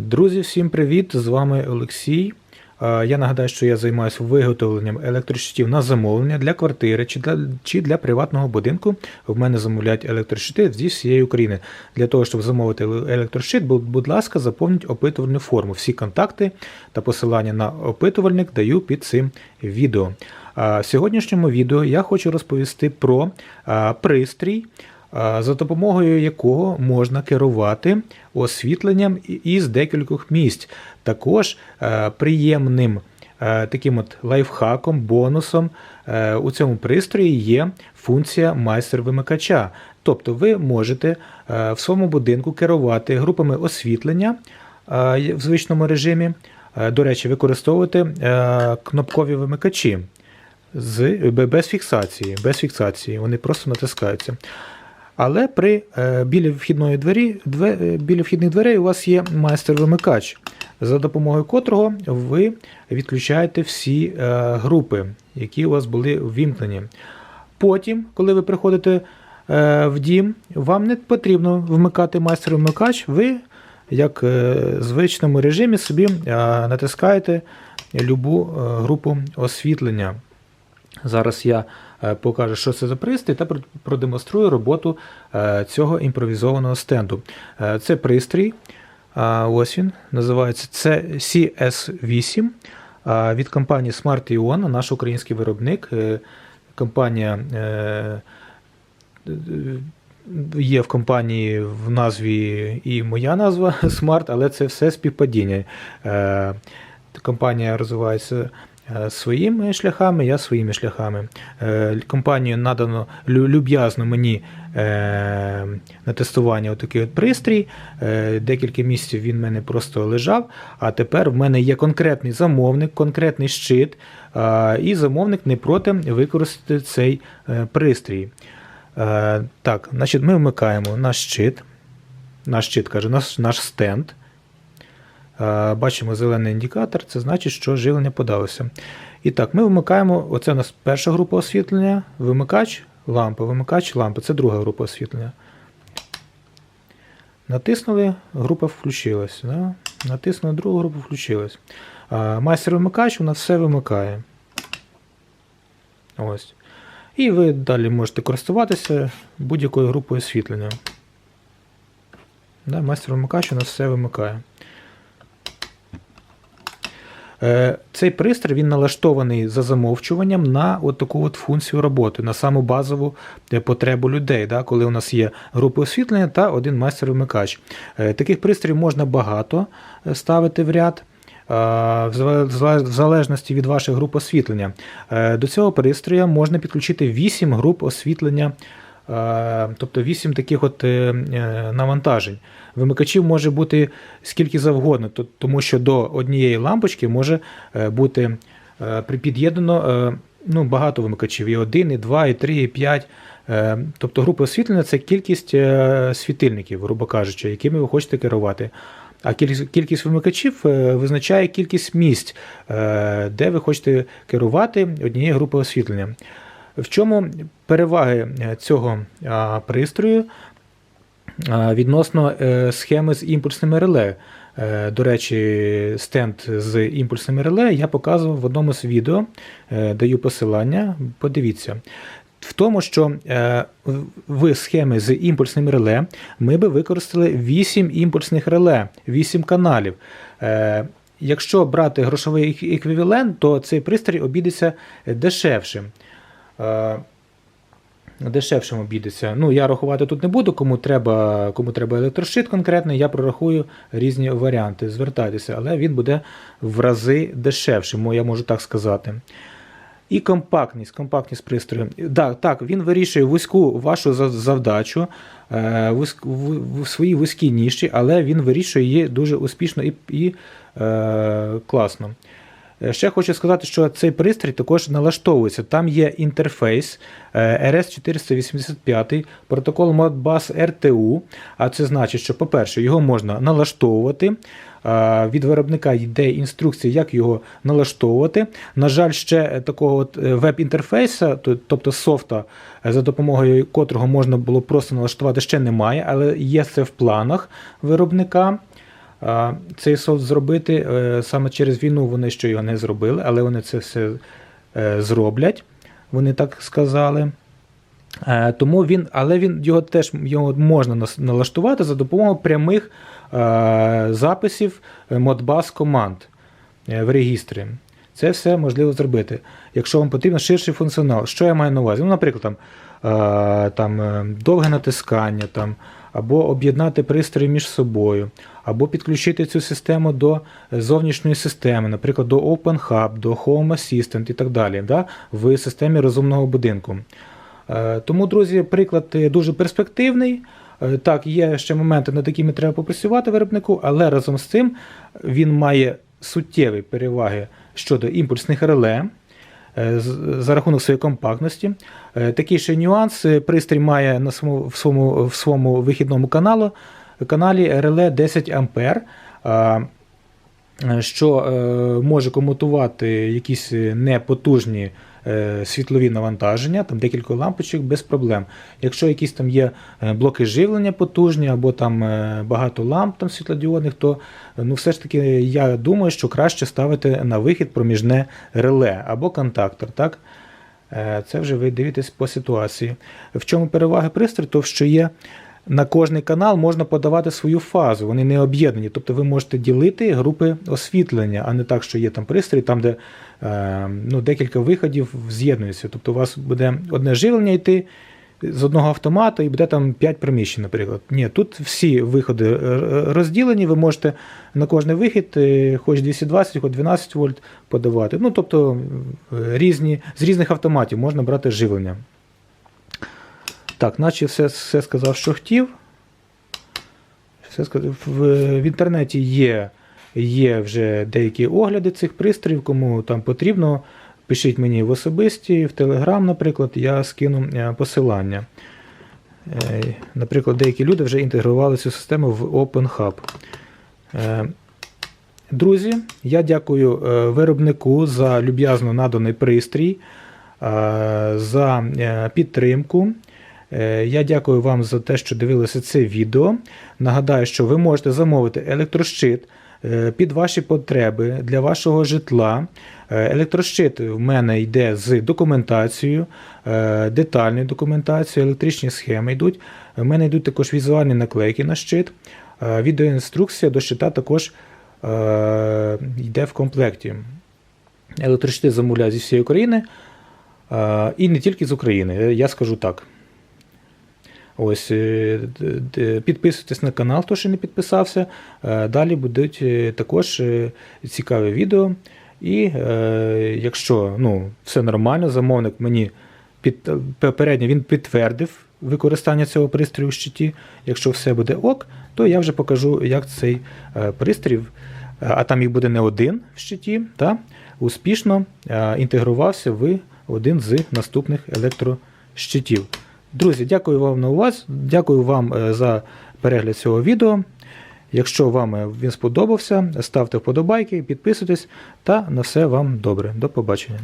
Друзі, всім привіт! З вами Олексій. Я нагадаю, що я займаюся виготовленням електрощитів на замовлення для квартири чи для, чи для приватного будинку. В мене замовляють електрощити зі всієї України. Для того, щоб замовити електрощит, будь, ласка, заповніть опитувальну форму. Всі контакти та посилання на опитувальник даю під цим відео. В сьогоднішньому відео я хочу розповісти про пристрій, за допомогою якого можна керувати освітленням із декількох місць. Також е, приємним е, таким от лайфхаком, бонусом е, у цьому пристрої є функція майстер-вимикача. Тобто ви можете в своєму будинку керувати групами освітлення в звичному режимі. До речі, використовувати кнопкові вимикачі з, без фіксації. Без фіксації. Вони просто натискаються. Але при е, біля вхідної двері, две, е, біля вхідних дверей у вас є майстер-вимикач, за допомогою котрого ви відключаєте всі е, групи, які у вас були ввімкнені. Потім, коли ви приходите в дім, вам не потрібно вмикати майстер-вимикач, ви, як в звичному режимі, собі натискаєте любу групу освітлення. Зараз я е, покажу, що це за пристрій, та пр- продемонструю роботу е, цього імпровізованого стенду. Е, Це пристрій, ось він, називається це CS8 а, від компанії Smart Ion, наш український виробник. Компанія є в компанії в назві і моя назва Smart, але це все співпадіння. Компанія розвивається своїми шляхами, я своїми шляхами. Е, Компанію надано люб'язно мені е, на тестування отакий от пристрій. Е, Декілька місяців він в мене просто лежав, а тепер в мене є конкретний замовник, конкретний щит, е, і замовник не проти використати цей е, пристрій. Е, Так, значить, ми вмикаємо наш щит. Наш щит каже, наш, наш стенд. Е, Бачимо зелений індикатор, це значить, що живлення подалося. І так, ми вмикаємо. Оце у нас перша група освітлення, вимикач, лампа, вимикач, лампа. Це друга група освітлення. Натиснули, група включилась. Да? Натиснули другу групу, включилась. А, майстер вимикач у нас все вимикає. Ось. І ви далі можете користуватися будь-якою групою освітлення. Да, майстер вимикач у нас все вимикає. Е, Цей пристрій він налаштований за замовчуванням на от таку от функцію роботи, на саму базову е, потребу людей, да, коли у нас є група освітлення та один майстер-вимикач. Е, Таких пристроїв можна багато ставити в ряд. В зале- в зале- в залежності від ваших груп освітлення. До цього пристрою можна підключити 8 груп освітлення, тобто 8 таких от е, е, навантажень. Вимикачів може бути скільки завгодно, тому що до однієї лампочки може е, бути е, під'єднано е, ну, багато вимикачів. І 1, і 2, і 3, і 5. Е, Тобто група освітлення це кількість е, світильників, грубо кажучи, якими ви хочете керувати. А кількість, вимикачів е, визначає кількість місць, е, де ви хочете керувати однією групою освітлення. В чому переваги е, цього пристрою відносно е, схеми з імпульсними реле? Е, До речі, стенд з імпульсними реле я показував в одному з відео, даю посилання, подивіться. В тому, що в- схеми з імпульсним реле ми би використали 8 імпульсних реле, 8 каналів. Якщо брати грошовий еквівалент, то цей пристрій обійдеться дешевшим. Е, Дешевшим обійдеться. Ну, я рахувати тут не буду, кому треба, кому треба електрошит конкретний, я прорахую різні варіанти. Звертайтеся, але він буде в рази дешевшим, я можу так сказати. І компактність, компактність пристрою. Да, так, він вирішує вузьку вашу завдачу е, в своїй вузькій ніші, але він вирішує її дуже успішно і, і е, класно. Е, Ще хочу сказати, що цей пристрій також налаштовується. Там є інтерфейс е, RS485, протокол Modbus RTU. А це значить, що, по-перше, його можна налаштовувати. Е, Від виробника йде інструкція, як його налаштовувати. На жаль, ще такого е, то- тобто софта, е, за допомогою котрого можна було просто налаштувати, ще немає, але є це в планах виробника. Цей софт зробити. Е, Саме через війну вони ще його не зробили, але вони це все е, зроблять. Вони так сказали. Е, Тому він, але він його теж його можна налаштувати за допомогою прямих записів Modbus команд в регістрі. Це все можливо зробити. Якщо вам потрібен ширший функціонал, що я маю на увазі? Ну, наприклад, там, там е, довге натискання, там, або об'єднати пристрої між собою, або підключити цю систему до е, зовнішньої системи, наприклад, до OpenHub, до Home Assistant і так далі, да, в системі розумного будинку. Е, Тому, друзі, приклад е, дуже перспективний. Е, Так, є ще моменти, над якими треба попрацювати виробнику, але разом з цим він має суттєві переваги щодо імпульсних реле е, за рахунок своєї компактності. Е, Такий ще нюанс. е, Пристрій має на своєму, в, своєму, в своєму вихідному каналу, каналі реле 10 А. е, Що е, може комутувати якісь е, непотужні е, світлові навантаження, там декілька лампочок без проблем. Якщо якісь там є е, блоки живлення потужні, або там е, багато ламп там світлодіодних, то е, ну, все ж таки я думаю, що краще ставити на вихід проміжне реле або контактор. Так? Е, Це вже ви дивитесь по ситуації. В чому переваги пристрою? То що є на кожний канал можна подавати свою фазу, вони не об'єднані. Тобто ви можете ділити групи освітлення, а не так, що є там пристрій, там, де е, ну, декілька виходів з'єднуються. Тобто у вас буде одне живлення йти з одного автомату і буде там 5 приміщень, наприклад. Ні, тут всі виходи е, розділені, ви можете на кожний вихід, е, хоч 220, хоч 12 вольт подавати. Ну, тобто різні, з різних автоматів можна брати живлення. Так, наче все, все сказав, що хотів. Все сказав. В, в інтернеті є, є вже деякі огляди цих пристроїв, кому там потрібно. Пишіть мені в особисті, в Telegram, наприклад, я скину е, посилання. Е, Наприклад, деякі люди вже інтегрували цю систему в OpenHub. Е, Друзі, я дякую виробнику за люб'язно наданий пристрій, за підтримку. Е, Я дякую вам за те, що дивилися це відео. Нагадаю, що ви можете замовити електрощит е, під ваші потреби для вашого житла. Е, Електрощит в мене йде з документацією, детальною документацією, електричні схеми йдуть. У мене йдуть також візуальні наклейки на щит. Відеоінструкція до щита також йде в комплекті. Електрощити замовляють зі всієї України і не тільки з України, я скажу так. Ось, е, підписуйтесь на канал, хто ще не підписався. Е, Далі будуть е, також цікаві відео. І якщо ну, все нормально, замовник мені під, попередньо він підтвердив використання цього пристрою в щиті. Якщо все буде ок, то я вже покажу, як цей пристрій, а там їх буде не один в щиті, та, успішно інтегрувався в один з наступних електрощитів. Друзі, дякую вам на увазі, дякую вам е, за перегляд цього відео. Якщо вам е, він сподобався, ставте вподобайки, підписуйтесь та на все вам добре. До побачення.